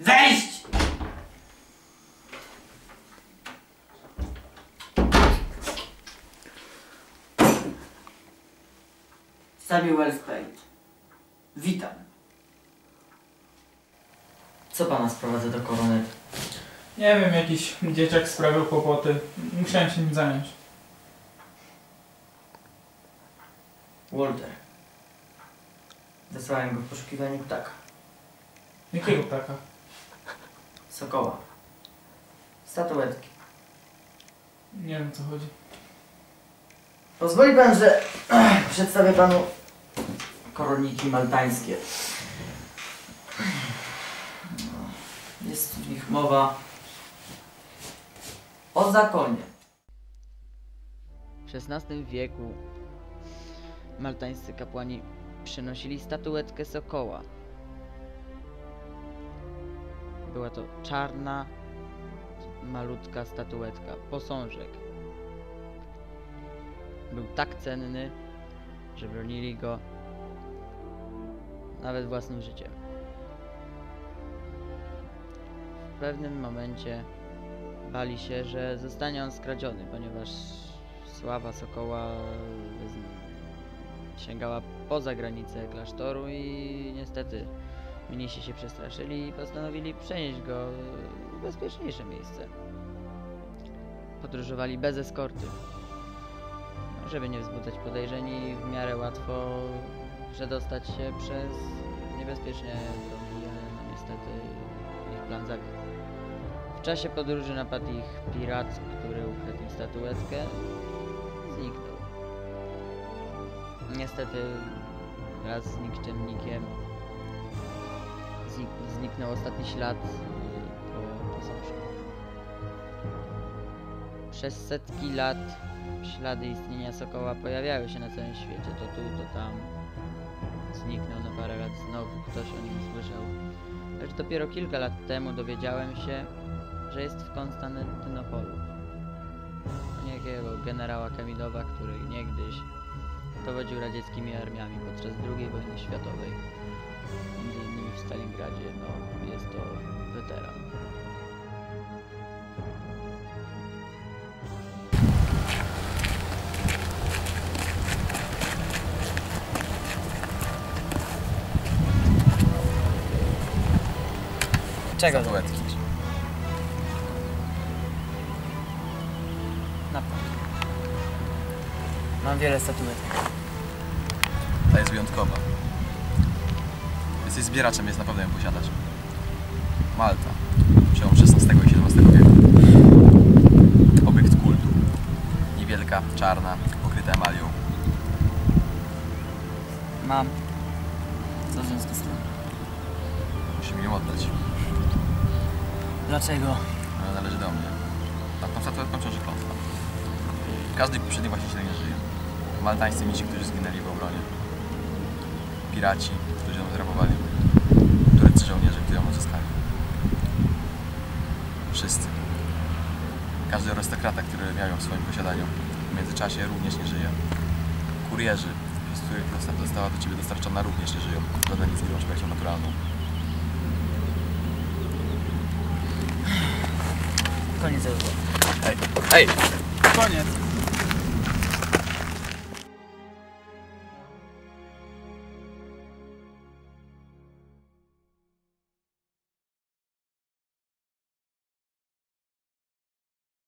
Wejść! Samuel Spade. Witam. Co pana sprowadza do koronetu? Nie wiem, jakiś dzieciak sprawiał kłopoty. Musiałem się nim zająć. Walter. Wysłałem go w poszukiwaniu ptaka. Jakiego ptaka? Sokoła. Statuetki. Nie wiem, co chodzi. Pozwoli pan, że przedstawię panu koroniki maltańskie. Jest w nich mowa o zakonie. W XVI wieku maltańscy kapłani przynosili statuetkę sokoła. Była to czarna, malutka statuetka, posążek. Był tak cenny, że bronili go nawet własnym życiem. W pewnym momencie bali się, że zostanie on skradziony, ponieważ sława Sokoła sięgała poza granice klasztoru i niestety mnisi się przestraszyli i postanowili przenieść go w bezpieczniejsze miejsce. Podróżowali bez eskorty, żeby nie wzbudzać podejrzeń i w miarę łatwo przedostać się przez niebezpieczne drogi, ale no niestety ich plan zawiódł. W czasie podróży napadł ich pirat, który ukradł im statuetkę. Zniknął. Niestety wraz z nikczemnikiem zniknął ostatni ślad po posążku. Przez setki lat ślady istnienia Sokoła pojawiały się na całym świecie, to tu, to tam. Zniknął na parę lat, znowu ktoś o nim słyszał. Lecz dopiero kilka lat temu dowiedziałem się, że jest w Konstantynopolu. Niejakiego generała Kamilowa, który niegdyś dowodził radzieckimi armiami podczas II wojny światowej. Między innymi w Stalingradzie, no jest to weteran. Czego? Statuetki. Naprawdę. Mam wiele statuetek. Ta jest wyjątkowa. Jesteś zbieraczem, więc na pewno ją posiadasz. Malta. Przełom XVI i XVII wieku. Obiekt kultu. Niewielka, czarna, pokryta emalią. Mam. Co w związku z tym? Musimy ją oddać. Dlaczego? Ona należy do mnie. A tą statuetką ciąży klątwa. Każdy poprzedni właściciel nie żyje. Maltańscy misi, którzy zginęli w obronie. Piraci, którzy ją zrabowali. Tureccy żołnierze, którzy ją uzyskali. Wszyscy. Każdy arystokrata, który miał ją w swoim posiadaniu, w międzyczasie również nie żyje. Kurierzy, z których została do Ciebie dostarczona, również nie żyją. Żaden nic nie śmiercią naturalną. Koniec. Hej! Hej! Koniec.